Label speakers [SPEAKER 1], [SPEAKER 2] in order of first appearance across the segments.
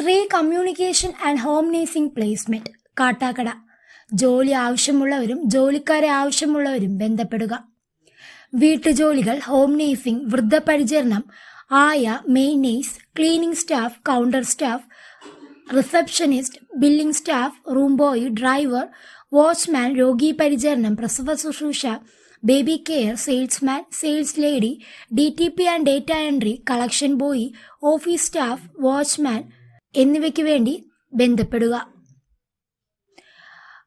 [SPEAKER 1] Shri communication and home nursing placement Kattakada. ജോലി ആവശ്യമുള്ളവരും ജോലിക്കാരെ ആവശ്യമുള്ളവരും ബന്ധപ്പെടുക. വീട്ടുജോലികൾ ഹോം നേഴ്സിംഗ് വൃദ്ധപരിചരണം ആയ main nurse cleaning staff counter staff receptionist billing staff room boy driver watchman രോഗി പരിചരണം പ്രസവ ശുശ്രൂഷ baby care salesman sales lady D T P and data entry collection boy office staff watchman എന്നിവയ്ക്ക് വേണ്ടി ബന്ധപ്പെടുക.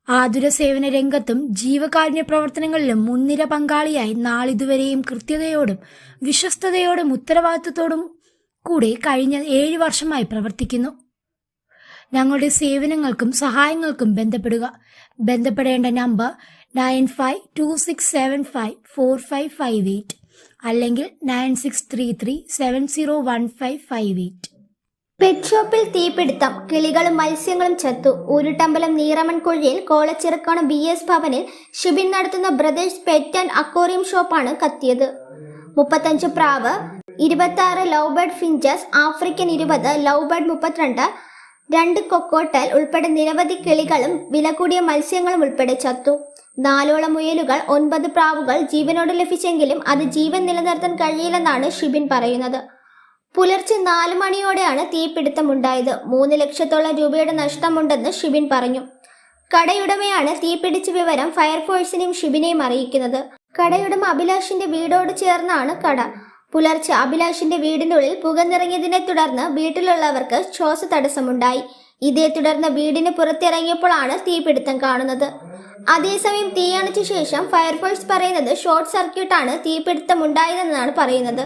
[SPEAKER 1] ആതുര സേവന രംഗത്തും ജീവകാരുണ്യ പ്രവർത്തനങ്ങളിലും മുൻനിര പങ്കാളിയായി നാളിതുവരെയും കൃത്യതയോടും വിശ്വസ്തയോടും ഉത്തരവാദിത്വത്തോടും കൂടെ കഴിഞ്ഞ ഏഴ് വർഷമായി പ്രവർത്തിക്കുന്നു. ഞങ്ങളുടെ സേവനങ്ങൾക്കും സഹായങ്ങൾക്കും ബന്ധപ്പെടുക. ബന്ധപ്പെടേണ്ട number nine five two six seven five four five five eight അല്ലെങ്കിൽ nine six three three seven zero one five five eight.
[SPEAKER 2] Pet ഷോപ്പിൽ തീപിടുത്തം. കിളികളും മത്സ്യങ്ങളും ചത്തു. ഊരുട്ടമ്പലം നീറമൺ കുഴിയിൽ കോളച്ചിറക്കോണം ബി എസ് ഭവനിൽ ഷിബിൻ നടത്തുന്ന ബ്രദേഴ്സ് പെറ്റ് ആൻഡ് അക്വോറിയം ഷോപ്പാണ് കത്തിയത്. മുപ്പത്തഞ്ച് പ്രാവ് ഇരുപത്തി ആറ് ലവ് ബേർഡ് ഫിഞ്ചസ് ആഫ്രിക്കൻ ഇരുപത് ലവ് ബേർഡ് മുപ്പത്തിരണ്ട് രണ്ട് കൊക്കോട്ടൽ ഉൾപ്പെടെ നിരവധി കിളികളും വില കൂടിയ മത്സ്യങ്ങളും ഉൾപ്പെടെ ചത്തു. നാലോളം മുയലുകൾ ഒൻപത് പ്രാവുകൾ ജീവനോട് ലഭിച്ചെങ്കിലും അത് ജീവൻ നിലനിർത്താൻ കഴിയില്ലെന്നാണ് ഷിബിൻ പറയുന്നത്. പുലർച്ചെ നാല് മണിയോടെയാണ് തീപിടുത്തമുണ്ടായത്. മൂന്ന് ലക്ഷത്തോളം രൂപയുടെ നഷ്ടമുണ്ടെന്ന് ഷിബിൻ പറഞ്ഞു. കടയുടമയാണ് തീപിടിച്ച വിവരം ഫയർഫോഴ്സിനെയും ഷിബിനെയും അറിയിക്കുന്നത്. കടയുടമ അഭിലാഷിന്റെ വീടോട് ചേർന്നാണ് കട. പുലർച്ചെ അഭിലാഷിന്റെ വീടിനുള്ളിൽ പുക നിറങ്ങിയതിനെ തുടർന്ന് വീട്ടിലുള്ളവർക്ക് ശ്വാസ തടസ്സമുണ്ടായി. ഇതേ തുടർന്ന് വീടിന് പുറത്തിറങ്ങിയപ്പോഴാണ് തീപിടുത്തം കാണുന്നത്. അതേസമയം തീയണച്ച ശേഷം ഫയർഫോഴ്സ് പറയുന്നത് ഷോർട്ട് സർക്യൂട്ടാണ് തീപിടുത്തം ഉണ്ടായതെന്നാണ് പറയുന്നത്.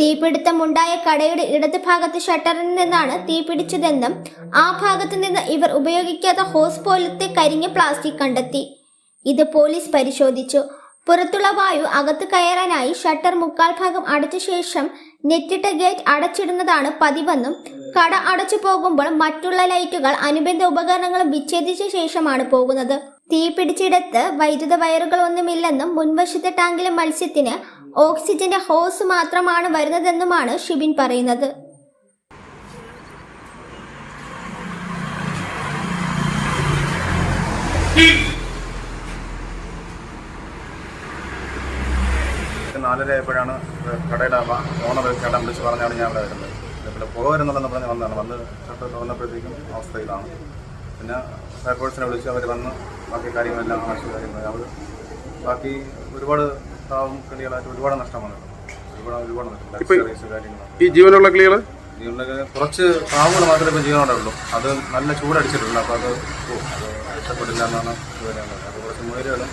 [SPEAKER 2] തീപിടുത്തമുണ്ടായ കടയുടെ ഇടത് ഭാഗത്ത് ഷട്ടറിൽ നിന്നാണ് തീപിടിച്ചതെന്നും ആ ഭാഗത്ത് നിന്ന് ഇവർ ഉപയോഗിക്കാത്ത ഹോസ് പോലത്തെ കരിഞ്ഞ പ്ലാസ്റ്റിക് കണ്ടെത്തി. ഇത് പോലീസ് പരിശോധിച്ചു. പുറത്തുള്ള വായു അകത്ത് കയറാനായി ഷട്ടർ മുക്കാൽ ഭാഗം അടച്ച ശേഷം നെറ്റിട്ട ഗേറ്റ് അടച്ചിടുന്നതാണ് പതിവെന്നും കട അടച്ചു പോകുമ്പോൾ മറ്റുള്ള ലൈറ്റുകൾ അനുബന്ധ ഉപകരണങ്ങളും വിച്ഛേദിച്ച ശേഷമാണ് പോകുന്നത്. തീ പിടിച്ചിടത്ത് വൈദ്യുത വയറുകൾ ഒന്നുമില്ലെന്നും മുൻവശത്തെ ടാങ്കിലെ മത്സ്യത്തിന് ഓക്സിജന്റെ ഹോസ് മാത്രമാണ് വരുന്നതെന്നുമാണ് ഷിബിൻ പറയുന്നത്.
[SPEAKER 3] നാലര ആയപ്പോഴാണ് കടയുടെ ഓണർ ചേട്ടൻ വിളിച്ച് പറഞ്ഞാണ് ഞാൻ അവിടെ വരുന്നത്. പിന്നെ പുക വരുന്നുണ്ടെന്ന് പറഞ്ഞ് വന്നതാണ്. വന്ന് ഷട്ടർ തുറന്നപ്പോഴത്തേക്കും അവസ്ഥ ഇതാണ്. പിന്നെ ഫയർഫോഴ്സിനെ വിളിച്ച് അവർ വന്ന് ബാക്കി കാര്യങ്ങളെല്ലാം ആവശ്യ കാര്യങ്ങൾ അവർ ബാക്കി ഒരുപാട് താവും കിളികളായിട്ട് ഒരുപാട് നഷ്ടം വന്നിട്ടുണ്ട് ഒരുപാട് ഒരുപാട് നഷ്ടം. ലക്ഷറീസ്
[SPEAKER 4] ഈ ജീവനുള്ള കിളികൾ
[SPEAKER 3] ജീവനുള്ള കുറച്ച് പാവുകൾ മാത്രമേ ഇപ്പോൾ ജീവനോടെ ഉള്ളൂ അത് നല്ല ചൂടടിച്ചിട്ടുണ്ട്. അപ്പോൾ അത് രക്ഷപ്പെടില്ല എന്നാണ് അത് കുറച്ച് മുയലുകളും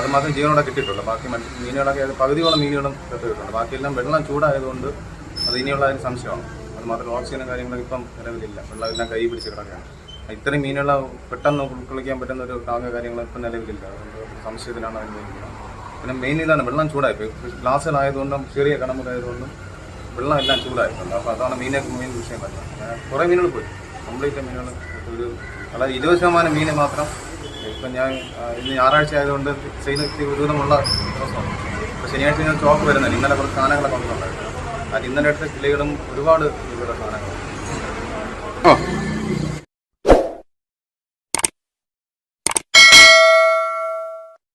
[SPEAKER 3] അത് മാത്രം ജീവനോടെ കിട്ടിയിട്ടുള്ളൂ. ബാക്കി മീനുകളൊക്കെ പകുതിയോളം മീനുകളും കിട്ടിയിട്ടുണ്ട് ബാക്കിയെല്ലാം വെള്ളം ചൂടായതുകൊണ്ട് അത് ഇനിയുള്ള അതിന് സംശയമാണ്. അത് മാത്രം ഓക്സിജനും കാര്യങ്ങളൊക്കെ ഇപ്പം നിലവിലില്ല. വെള്ളമെല്ലാം കൈ പിടിച്ച് കിടക്കുകയാണ്. ഇത്രയും മീനുകളെ പെട്ടെന്ന് ഉൾക്കൊള്ളിക്കാൻ പറ്റുന്ന ഒരു കാവ്യ കാര്യങ്ങൾ ഇപ്പം നിലവിലില്ല. അതുകൊണ്ട് സംശയത്തിലാണ് അതിന് പിന്നെ മെയിൻ ഇതാണ് വെള്ളം ചൂടായി ഗ്ലാസ്സുകളായതുകൊണ്ടും ചെറിയ കണമുണ്ടായതുകൊണ്ടും വെള്ളം എല്ലാം ചൂടായിട്ടുണ്ട്. അപ്പോൾ അതാണ് മീനെ മെയിൻ വിഷയം വരുന്നത്. കുറേ മീനുകൾ പോയി. കംപ്ലീറ്റ് മീനുകൾ. ഒരു വളരെ ഇരുപത് ശതമാനം മീന് മാത്രം. ഇപ്പം ഞാൻ ഇന്ന് ഞായറാഴ്ച ആയതുകൊണ്ട് സെയിൽ ഒരുവിധമുള്ള ദിവസമാണ്. അപ്പോൾ ശനിയാഴ്ച ഞാൻ സ്റ്റോക്ക് വരുന്നത് ഇന്നലെ കുറച്ച് സാധനങ്ങളൊക്കെ വന്നിട്ടുണ്ടായിരുന്നു. അത് ഇന്നലെ എടുത്ത കിളികളും ഒരുപാട് രൂപയുടെ
[SPEAKER 4] സാധനങ്ങൾ